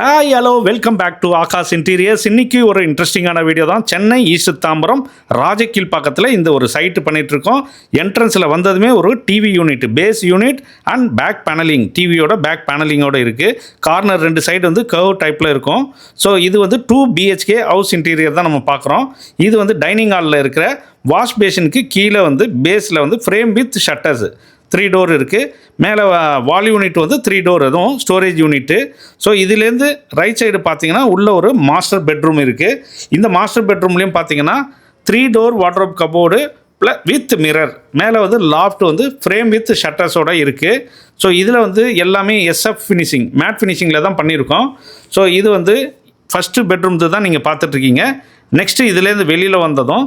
Hi hello welcome back to Akash interiors இன்னைக்கு ஒரு இன்ட்ரெஸ்டிங்கான வீடியோ தான். சென்னை ஈஸ்ட் தாம்பரம் ராஜக்கீழ் பக்கத்தில் இந்த ஒரு சைட்டு பண்ணிகிட்ருக்கோம் இருக்கோம். என்ட்ரன்ஸில் வந்ததுமே ஒரு TV unit base unit and back paneling டிவியோட பேக் பேனலிங்கோட இருக்குது கார்னர் ரெண்டு சைடு வந்து கர்வ் டைப்பில் இருக்கும். ஸோ இது வந்து டூ பிஹெச்கே ஹவுஸ் இன்டீரியர் தான் நம்ம பார்க்குறோம். இது வந்து டைனிங் ஹாலில் இருக்கிற வாஷ் பேஷனுக்கு கீழே வந்து பேஸில் வந்து frame with shutters three door இருக்குது மேலே வால் யூனிட் வந்து த்ரீ டோர் அதுவும் ஸ்டோரேஜ் யூனிட்டு ஸோ இதுலேருந்து ரைட் சைடு பார்த்தீங்கன்னா உள்ள ஒரு மாஸ்டர் பெட்ரூம் இருக்குது இந்த மாஸ்டர் பெட்ரூம்லேயும் பார்த்தீங்கன்னா three door wardrobe cupboard plus with mirror மேலே வந்து லாஃப்ட் வந்து ஃப்ரேம் வித் ஷட்டர்ஸோட இருக்குது ஸோ இதில் வந்து எல்லாமே எஸ்எஃப் ஃபினிஷிங் மேட் ஃபினிஷிங்கில் தான் பண்ணியிருக்கோம் ஸோ இது வந்து ஃபஸ்ட்டு பெட்ரூம் தான் நீங்கள் பார்த்துட்ருக்கீங்க நெக்ஸ்ட்டு இதுலேருந்து வெளியில் வந்ததும்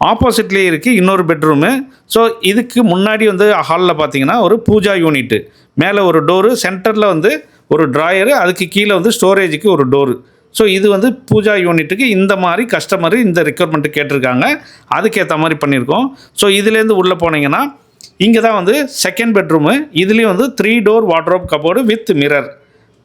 ஆப்போசிட்லேயே இருக்குது இன்னொரு பெட்ரூமு ஸோ இதுக்கு முன்னாடி வந்து ஹாலில் பார்த்தீங்கன்னா ஒரு பூஜா யூனிட்டு மேலே ஒரு டோரு சென்டரில் வந்து ஒரு ட்ராயரு அதுக்கு கீழே வந்து ஸ்டோரேஜுக்கு ஒரு டோரு ஸோ இது வந்து பூஜா யூனிட்டுக்கு இந்த மாதிரி கஸ்டமர் இந்த ரெக்யர்மெண்ட்டு கேட்டிருக்காங்க. அதுக்கேற்ற மாதிரி பண்ணியிருக்கோம் ஸோ இதுலேருந்து உள்ளே போனீங்கன்னா இங்கே தான் வந்து செகண்ட் பெட்ரூமு இதுலேயும் வந்து three door wardrobe cupboard with mirror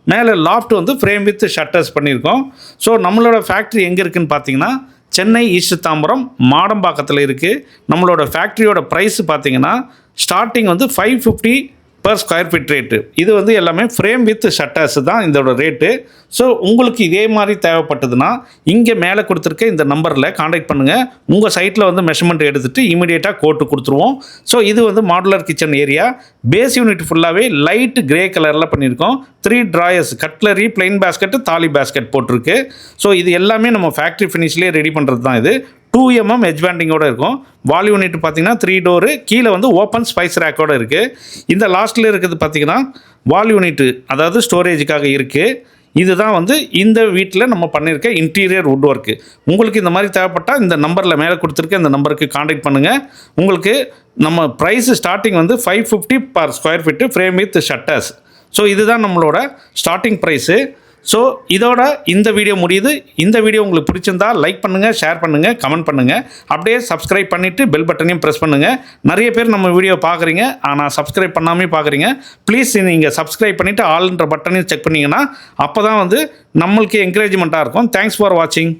மேலே லாஃப்ட் வந்து ஃப்ரேம் வித் ஷட்டர்ஸ் பண்ணியிருக்கோம் ஸோ நம்மளோட ஃபேக்ட்ரி எங்கே இருக்குதுன்னு பார்த்தீங்கன்னா சென்னை ஈஸ்ட் தாம்பரம் மாடம்பாக்கத்தில் இருக்குது நம்மளோட ஃபேக்ட்ரியோட ப்ரைஸ் பார்த்தீங்கன்னா ஸ்டார்டிங் வந்து five fifty per square feet rate இது வந்து எல்லாமே ஃப்ரேம் வித் ஷட்டர்ஸ் தான் இதோட ரேட்டு ஸோ உங்களுக்கு இதே மாதிரி தேவைப்பட்டதுன்னா இங்கே மேலே கொடுத்துருக்க இந்த நம்பரில் காண்டாக்ட் பண்ணுங்கள் உங்கள் சைட்டில் வந்து மெஷர்மெண்ட் எடுத்துகிட்டு இமீடியட்டாக கோட்டு கொடுத்துருவோம். ஸோ இது வந்து modular kitchen area base unit ஃபுல்லாகவே லைட் கிரே கலரில் பண்ணியிருக்கோம். Three drawers cutlery plain basket thali basket போட்டிருக்கு. ஸோ இது எல்லாமே நம்ம ஃபேக்ட்ரி ஃபினிஷ்லேயே ரெடி பண்ணுறது தான் இது. டூ எம்எம் ஹெச் பேண்டிங்கோட இருக்கும். வால் யூனிட் பார்த்தீங்கன்னா த்ரீ டோரு கீழே வந்து ஓப்பன் ஸ்பைஸ் ரேக்கோட இருக்குது இந்த லாஸ்ட்டில் இருக்கிறது பார்த்தீங்கன்னா வால் யூனிட்டு அதாவது ஸ்டோரேஜுக்காக இருக்குது இதுதான் வந்து இந்த வீட்டில் நம்ம பண்ணியிருக்க இன்டீரியர் வுட் ஒர்க்கு உங்களுக்கு இந்த மாதிரி தேவைப்பட்டால் இந்த நம்பரில் மேலே கொடுத்துருக்க இந்த நம்பருக்கு காண்டாக்ட் பண்ணுங்கள் உங்களுக்கு நம்ம ப்ரைஸ் ஸ்டார்டிங் வந்து five fifty per square feet frame with shutters so இதுதான் நம்மளோட ஸ்டார்டிங் ப்ரைஸு ஸோ இதோட இந்த வீடியோ முடியுது. இந்த வீடியோ உங்களுக்கு பிடிச்சிருந்தா லைக் பண்ணுங்கள் ஷேர் பண்ணுங்கள் கமெண்ட் பண்ணுங்கள் அப்படியே சப்ஸ்கிரைப் பண்ணிவிட்டு பெல் பட்டனையும் ப்ரெஸ் பண்ணுங்கள் நிறைய பேர் நம்ம வீடியோ பார்க்குறீங்க. ஆனால் சப்ஸ்கிரைப் பண்ணாமே பார்க்குறீங்க. ப்ளீஸ் நீங்கள் சப்ஸ்கிரைப் பண்ணிவிட்டு ஆல்ன்ற பட்டனையும் செக் பண்ணிங்கன்னா அப்போ தான் வந்து நம்மளுக்கு என்கரேஜ்மெண்ட்டாக இருக்கும். தேங்க்ஸ் ஃபார் வாட்சிங்